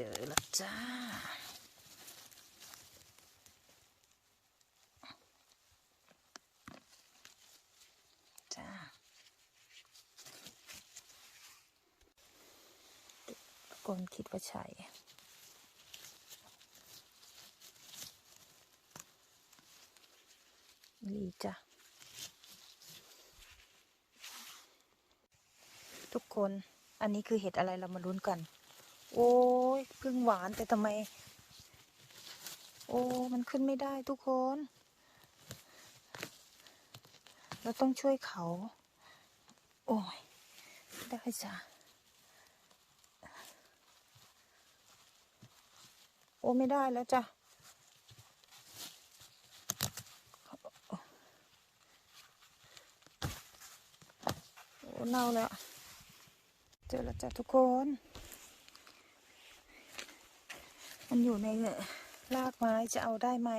เจอแล้วจ้า จ้าคนคิดว่าใช่ลีจ้ะทุกคน อันนี้คือเห็ดอะไรเรามาลุ้นกัน โอ้ยเพิ่งหวานแต่ทำไม โอ้มันขึ้นไม่ได้ทุกคน เราต้องช่วยเขา โอ้ยได้จ้ะโอ้ไม่ได้แล้วจ้ะโอ้เน่าแล้วเจอแล้วจ้ะทุกคน มันอยู่ในรากไม้จะเอาได้ไหม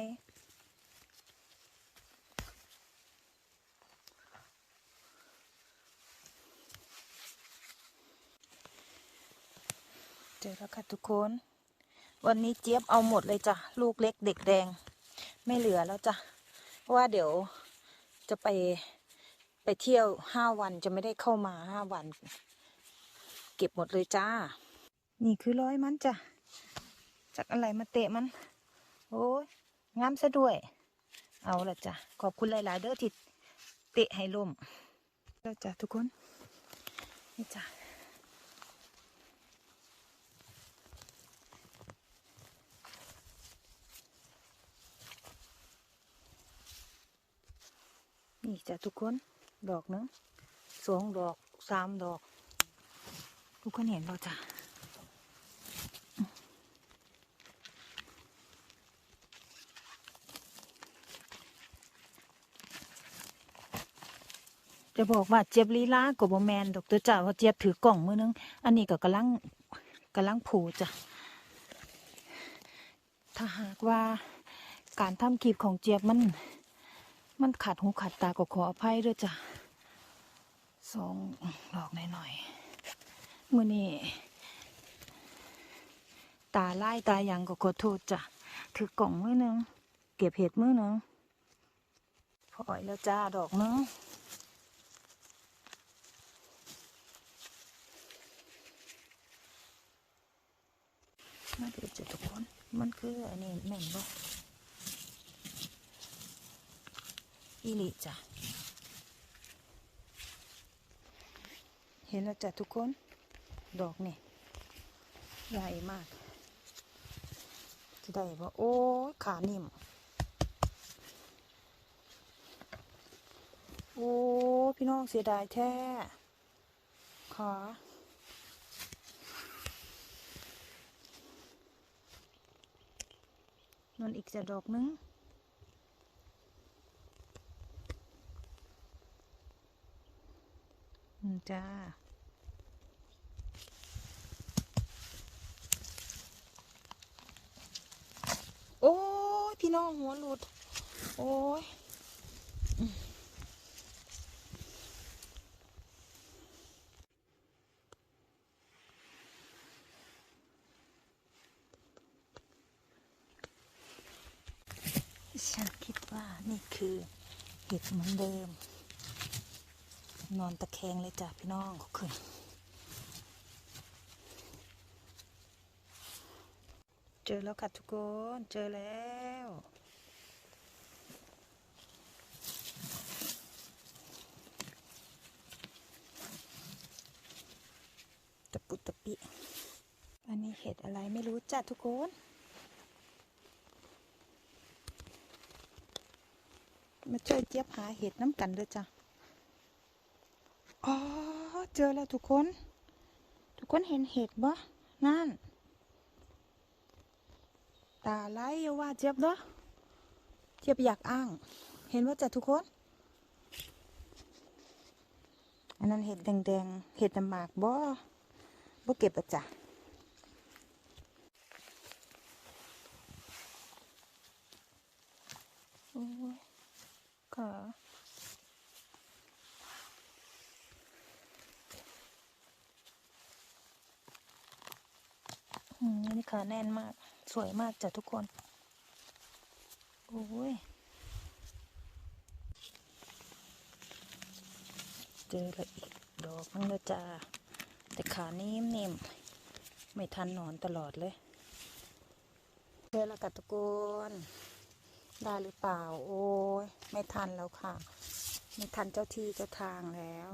เจอแล้วค่ะทุกคน วันนี้เจี๊ยบเอาหมดเลยจ้ะ ลูกเล็กเด็กแดง ไม่เหลือแล้วจ้ะ เพราะว่าเดี๋ยวจะไปไปเที่ยวห้าวันจะไม่ได้เข้ามาห้าวัน เก็บหมดเลยจ้า นี่คือร้อยมันจ้ะ จากอะไรมาเตะมัน โอ้ยงามซะด้วย เอาละจ้ะ ขอบคุณหลาย ๆ เด้อที่เตะให้ล่มแล้วจ้ะทุกคน นี่จ้ะนี่จ้ะทุกคน ดอกหนึงสองดอกสามดอก ทุกคนเห็นเราจ้ะ จะบอกว่าเจี๊ยบลีลากับบแมนดอกตอร์จ่าว่าเจี๊ยบถือกล่องมือนึง อันนี้ก็กำลังกำลังผูจ้ะ ถ้าหากว่าการทำคลิปของเจี๊ยบมัน มันขัดหูขัดตาก็ขออภัยด้วยจ้ะสองดอกหน่อยๆมือนี้ตาไล่ตายังก็ขอโทษจ้ะ ถือกล่องมือนึง เก็บเห็ดมือนึงพออ่อยแล้วจ้าดอกนึง มาดูจ้ะทุกคน มันคืออันนี้แม่นบ่อีลิจ้ะ เห็นแล้วจ้ะทุกคน ดอกนี่ใหญ่มาก จะได้บ่โอ้ยขานิ่ม โอ้ พี่น้องเสียดายแท้ขา นนอีกจะดอกนึงอืมจ้าโอ้ยพี่น้องหัวหลุด โอ้ย ฉันคิดว่านี่คือเห็ดเหมือนเดิม นอนตะแคงเลยจ้ะพี่น้องขึ้นเจอแล้วค่ะทุกคนเจอแล้วตะปุตะปิ อันนี้เห็ดอะไรไม่รู้จ้ะทุกคน มาช่วยเจี๊ยบหาเห็ดน้ำกันด้วยจ้ะ อ๋อ เจอแล้วทุกคน ทุกคนเห็นเห็ดบ่นั่น ตาไล่ยว่าเจี๊ยบเด้อเจี๊ยบอยากอ้าง เห็นว่าจ้ะทุกคน อันนั้นเห็ดแดงๆ เห็ดน้ำหมากบ่บ่เก็บอะจ้ะโอ้ย ขาอืมนี่ขาแน่นมาก สวยมากจ้ะทุกคน โอ้ย เจอละอีกดอกนึงแล้วจ้า แต่ขานิ่มนิ่มๆไม่ทันนอนตลอดเลยเจอแล้วกับทุกคน ได้หรือเปล่า โอ้ยไม่ทันแล้วค่ะ ไม่ทันเจ้าที่เจ้าทางแล้ว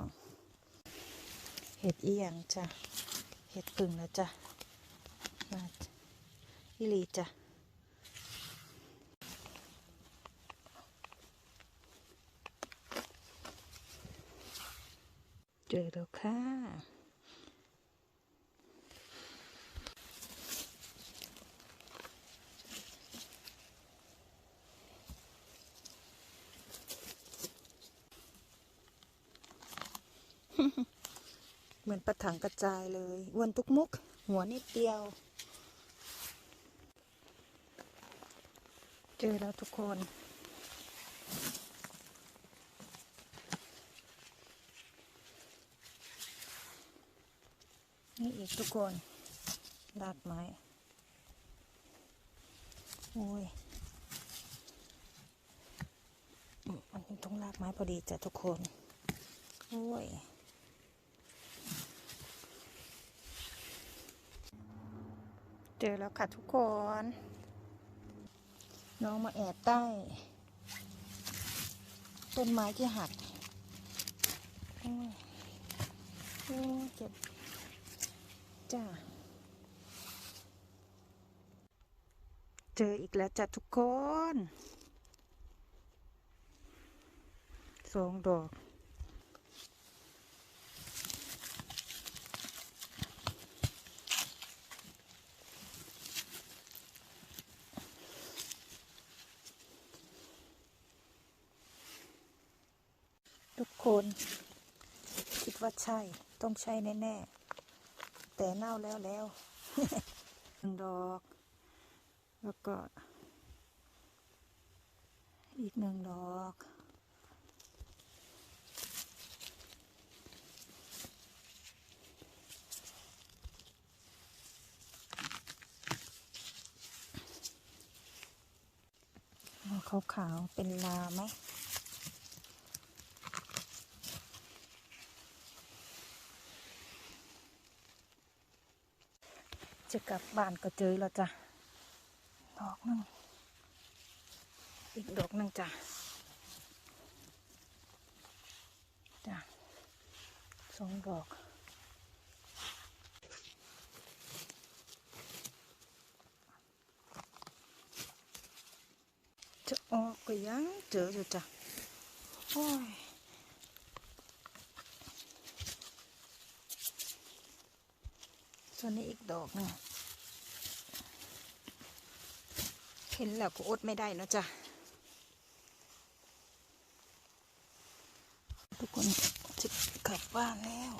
เห็ดเอียงจ้ะ เห็ดพึ่งแล้วจ้ะมาอิลีจ้ะเจอแล้วค่ะ เหมือนประถังกระจายเลยอ้วนทุกมุก หัวนิดเดียว เจอแล้วทุกคนนี่อีกทุกคนรากไม้ โอ้ย มันนี้ต้องรากไม้พอดีจ้ะทุกคน โอ้ย เจอแล้วค่ะทุกคน น้องมาแอบใต้ ต้นไม้ที่หักโอ้โอ้ยเจ็บจ้าเจออีกแล้วจ้ะทุกคนสองดอก คนคิดว่าใช่ ต้องใช่แน่ๆ แต่เน่าแล้วแล้วหนึ่งดอก แล้วก็ อีกหนึ่งดอกขาวๆเป็นลาไหม จะกลับบ้านก็เจอแล้วจ้ะ ดอกหนึ่งอีกดอกหนึ่งจ้ะ จ้ะสองดอกจะออกก็ยังเจออยู่จ้ะ โอ้ย ส่วนนี้อีกดอกหนึงเห็นแล้วก็อดไม่ได้นะจ๊ะ ทุกคนจะกลับบ้านแล้ว